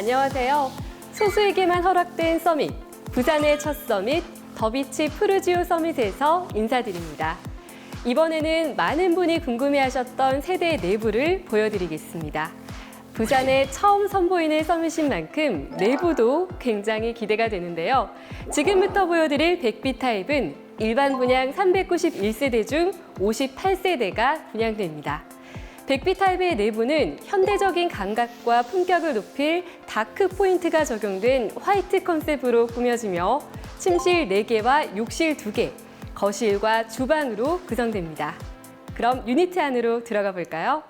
안녕하세요. 소수에게만 허락된 서밋, 부산의 첫 서밋, 더비치 푸르지오 서밋에서 인사드립니다. 이번에는 많은 분이 궁금해하셨던 세대 내부를 보여드리겠습니다. 부산에 처음 선보이는 서밋인 만큼 내부도 굉장히 기대가 되는데요. 지금부터 보여드릴 백비 타입은 일반 분양 391세대 중 58세대가 분양됩니다. 백비 타입의 내부는 현대적인 감각과 품격을 높일 다크 포인트가 적용된 화이트 컨셉으로 꾸며지며 침실 4개와 욕실 2개, 거실과 주방으로 구성됩니다. 그럼 유니트 안으로 들어가 볼까요?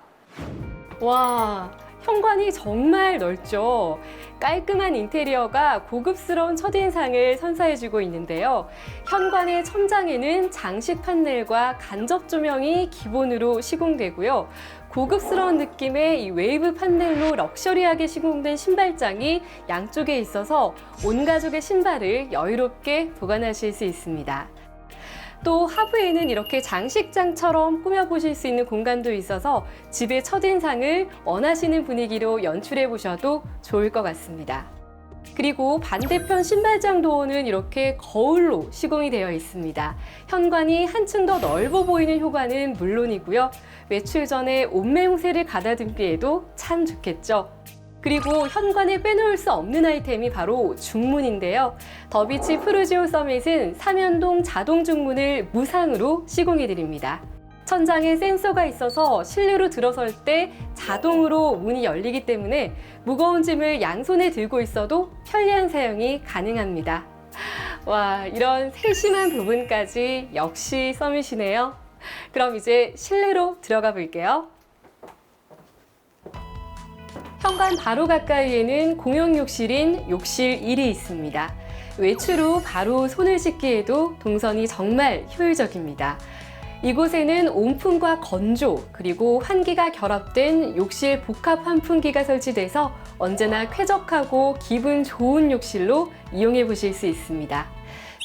와, 현관이 정말 넓죠. 깔끔한 인테리어가 고급스러운 첫인상을 선사해주고 있는데요. 현관의 천장에는 장식 판넬과 간접 조명이 기본으로 시공되고요. 고급스러운 느낌의 이 웨이브 판넬로 럭셔리하게 시공된 신발장이 양쪽에 있어서 온 가족의 신발을 여유롭게 보관하실 수 있습니다. 또 하부에는 이렇게 장식장처럼 꾸며보실 수 있는 공간도 있어서 집의 첫인상을 원하시는 분위기로 연출해 보셔도 좋을 것 같습니다. 그리고 반대편 신발장 도어는 이렇게 거울로 시공이 되어 있습니다. 현관이 한층 더 넓어 보이는 효과는 물론이고요. 외출 전에 옷매무새를 가다듬기에도 참 좋겠죠. 그리고 현관에 빼놓을 수 없는 아이템이 바로 중문인데요. 더비치 프루지오 서밋은 삼연동 자동 중문을 무상으로 시공해 드립니다. 천장에 센서가 있어서 실내로 들어설 때 자동으로 문이 열리기 때문에 무거운 짐을 양손에 들고 있어도 편리한 사용이 가능합니다. 와, 이런 세심한 부분까지 역시 서밋이네요. 그럼 이제 실내로 들어가 볼게요. 현관 바로 가까이에는 공용 욕실인 욕실 1이 있습니다. 외출 후 바로 손을 씻기에도 동선이 정말 효율적입니다. 이곳에는 온풍과 건조, 그리고 환기가 결합된 욕실 복합 환풍기가 설치돼서 언제나 쾌적하고 기분 좋은 욕실로 이용해 보실 수 있습니다.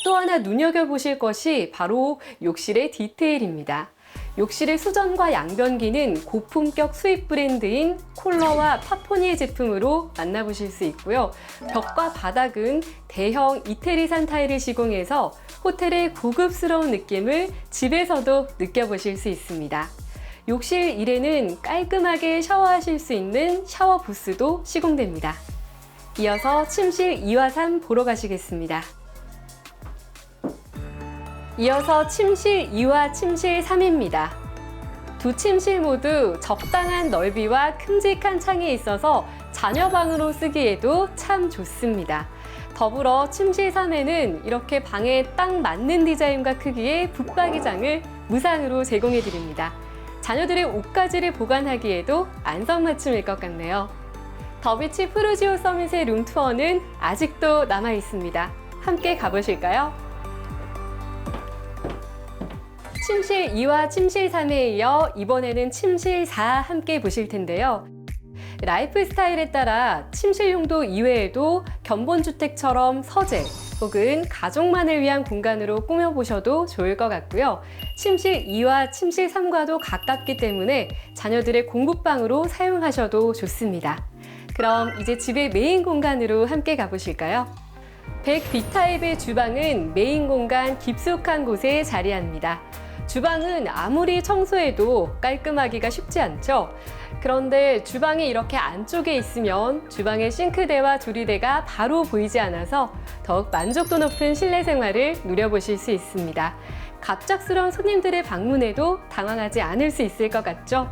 또 하나 눈여겨 보실 것이 바로 욕실의 디테일입니다. 욕실의 수전과 양변기는 고품격 수입 브랜드인 콜러와 파포니의 제품으로 만나보실 수 있고요. 벽과 바닥은 대형 이태리산 타일을 시공해서 호텔의 고급스러운 느낌을 집에서도 느껴보실 수 있습니다. 욕실 1에는 깔끔하게 샤워하실 수 있는 샤워 부스도 시공됩니다. 이어서 침실 2와 3 보러 가시겠습니다. 이어서 침실 2와 침실 3입니다. 두 침실 모두 적당한 넓이와 큼직한 창이 있어서 자녀 방으로 쓰기에도 참 좋습니다. 더불어 침실 3에는 이렇게 방에 딱 맞는 디자인과 크기의 붙박이장을 무상으로 제공해 드립니다. 자녀들의 옷가지를 보관하기에도 안성맞춤일 것 같네요. 더비치 프루지오 서밋의 룸투어는 아직도 남아 있습니다. 함께 가보실까요? 침실 2와 침실 3에 이어 이번에는 침실 4 함께 보실 텐데요. 라이프 스타일에 따라 침실 용도 이외에도 견본주택처럼 서재 혹은 가족만을 위한 공간으로 꾸며보셔도 좋을 것 같고요. 침실 2와 침실 3과도 가깝기 때문에 자녀들의 공부방으로 사용하셔도 좋습니다. 그럼 이제 집의 메인 공간으로 함께 가보실까요? 100B 타입의 주방은 메인 공간 깊숙한 곳에 자리합니다. 주방은 아무리 청소해도 깔끔하기가 쉽지 않죠. 그런데 주방이 이렇게 안쪽에 있으면 주방의 싱크대와 조리대가 바로 보이지 않아서 더욱 만족도 높은 실내 생활을 누려보실 수 있습니다. 갑작스러운 손님들의 방문에도 당황하지 않을 수 있을 것 같죠?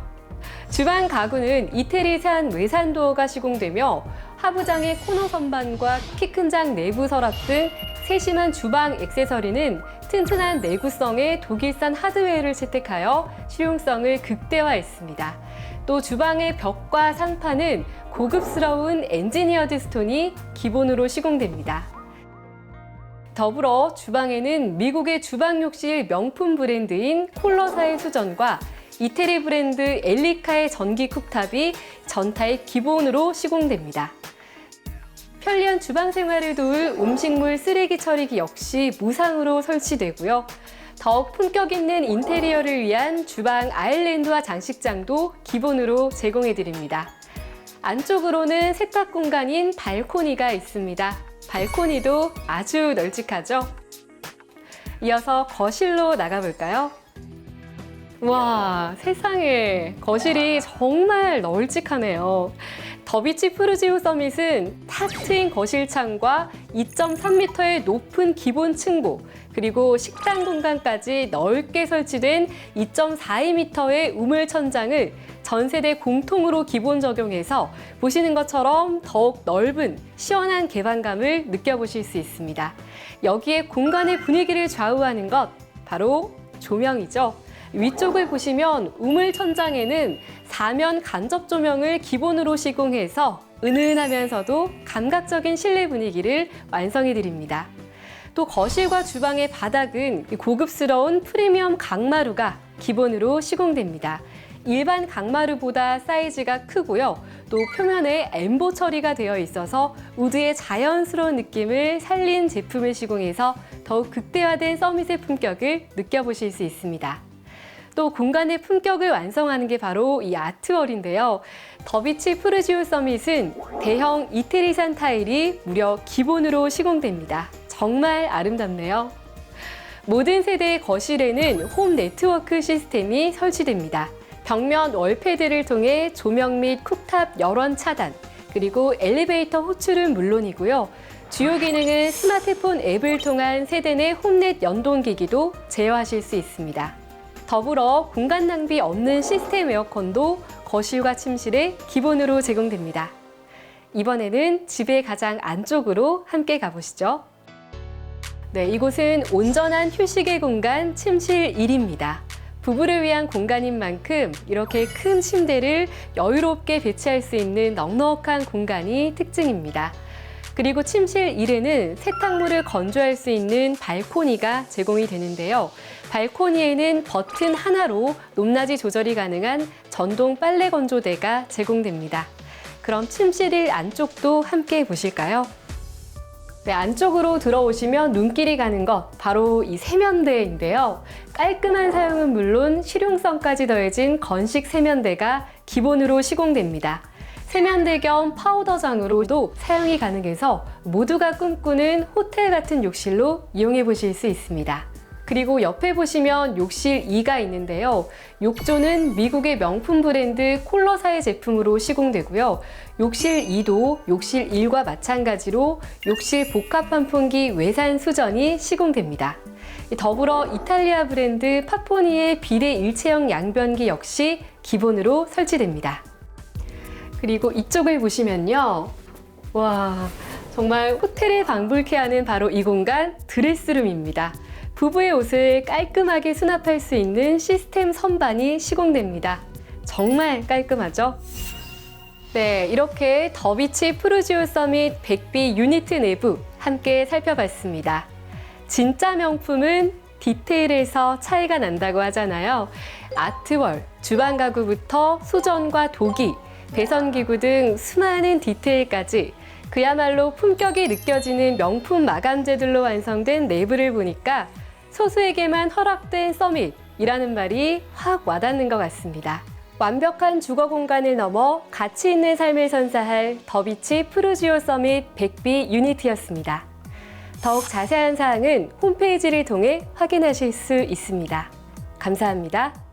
주방 가구는 이태리산 외산도어가 시공되며 하부장의 코너 선반과 키 큰 장 내부 서랍 등 세심한 주방 액세서리는 튼튼한 내구성의 독일산 하드웨어를 채택하여 실용성을 극대화했습니다. 또 주방의 벽과 상판은 고급스러운 엔지니어드 스톤이 기본으로 시공됩니다. 더불어 주방에는 미국의 주방 욕실 명품 브랜드인 콜러사의 수전과 이태리 브랜드 엘리카의 전기 쿡탑이 전타의 기본으로 시공됩니다. 편리한 주방 생활을 도울 음식물 쓰레기 처리기 역시 무상으로 설치되고요. 더욱 품격 있는 인테리어를 위한 주방 아일랜드와 장식장도 기본으로 제공해 드립니다. 안쪽으로는 세탁 공간인 발코니가 있습니다. 발코니도 아주 널찍하죠? 이어서 거실로 나가볼까요? 와, 세상에 거실이 정말 널찍하네요. 더비치 푸르지오 서밋은 탁 트인 거실 창과 2.3m의 높은 기본 층고, 그리고 식당 공간까지 넓게 설치된 2.42m의 우물 천장을 전 세대 공통으로 기본 적용해서 보시는 것처럼 더욱 넓은 시원한 개방감을 느껴보실 수 있습니다. 여기에 공간의 분위기를 좌우하는 것, 바로 조명이죠. 위쪽을 보시면 우물 천장에는 사면 간접 조명을 기본으로 시공해서 은은하면서도 감각적인 실내 분위기를 완성해 드립니다. 또 거실과 주방의 바닥은 고급스러운 프리미엄 강마루가 기본으로 시공됩니다. 일반 강마루보다 사이즈가 크고요. 또 표면에 엠보 처리가 되어 있어서 우드의 자연스러운 느낌을 살린 제품을 시공해서 더욱 극대화된 서밋의 품격을 느껴보실 수 있습니다. 또 공간의 품격을 완성하는 게 바로 이 아트월인데요. 더비치 푸르지오 서밋은 대형 이태리산 타일이 무려 기본으로 시공됩니다. 정말 아름답네요. 모든 세대의 거실에는 홈 네트워크 시스템이 설치됩니다. 벽면 월패드를 통해 조명 및 쿡탑 열원 차단, 그리고 엘리베이터 호출은 물론이고요. 주요 기능은 스마트폰 앱을 통한 세대 내 홈넷 연동 기기도 제어하실 수 있습니다. 더불어 공간 낭비 없는 시스템 에어컨도 거실과 침실에 기본으로 제공됩니다. 이번에는 집의 가장 안쪽으로 함께 가보시죠. 네, 이곳은 온전한 휴식의 공간 침실 1입니다. 부부를 위한 공간인 만큼 이렇게 큰 침대를 여유롭게 배치할 수 있는 넉넉한 공간이 특징입니다. 그리고 침실 1에는 세탁물을 건조할 수 있는 발코니가 제공이 되는데요. 발코니에는 버튼 하나로 높낮이 조절이 가능한 전동 빨래 건조대가 제공됩니다. 그럼 침실 1 안쪽도 함께 보실까요? 네, 안쪽으로 들어오시면 눈길이 가는 것 바로 이 세면대인데요. 깔끔한 사용은 물론 실용성까지 더해진 건식 세면대가 기본으로 시공됩니다. 세면대 겸 파우더장으로도 사용이 가능해서 모두가 꿈꾸는 호텔 같은 욕실로 이용해 보실 수 있습니다. 그리고 옆에 보시면 욕실 2가 있는데요. 욕조는 미국의 명품 브랜드 콜러사의 제품으로 시공되고요. 욕실 2도 욕실 1과 마찬가지로 욕실 복합 환풍기 외산 수전이 시공됩니다. 더불어 이탈리아 브랜드 파포니의 비례 일체형 양변기 역시 기본으로 설치됩니다. 그리고 이쪽을 보시면요. 와, 정말 호텔에 방불케 하는 바로 이 공간 드레스룸입니다. 부부의 옷을 깔끔하게 수납할 수 있는 시스템 선반이 시공됩니다. 정말 깔끔하죠? 네, 이렇게 더비치 프루지오 서밋 100B 유니트 내부 함께 살펴봤습니다. 진짜 명품은 디테일에서 차이가 난다고 하잖아요. 아트월, 주방 가구부터 수전과 도기, 배선 기구 등 수많은 디테일까지 그야말로 품격이 느껴지는 명품 마감재들로 완성된 내부를 보니까 소수에게만 허락된 서밋이라는 말이 확 와닿는 것 같습니다. 완벽한 주거 공간을 넘어 가치 있는 삶을 선사할 더비치 프루지오 서밋 100B 유니티였습니다. 더욱 자세한 사항은 홈페이지를 통해 확인하실 수 있습니다. 감사합니다.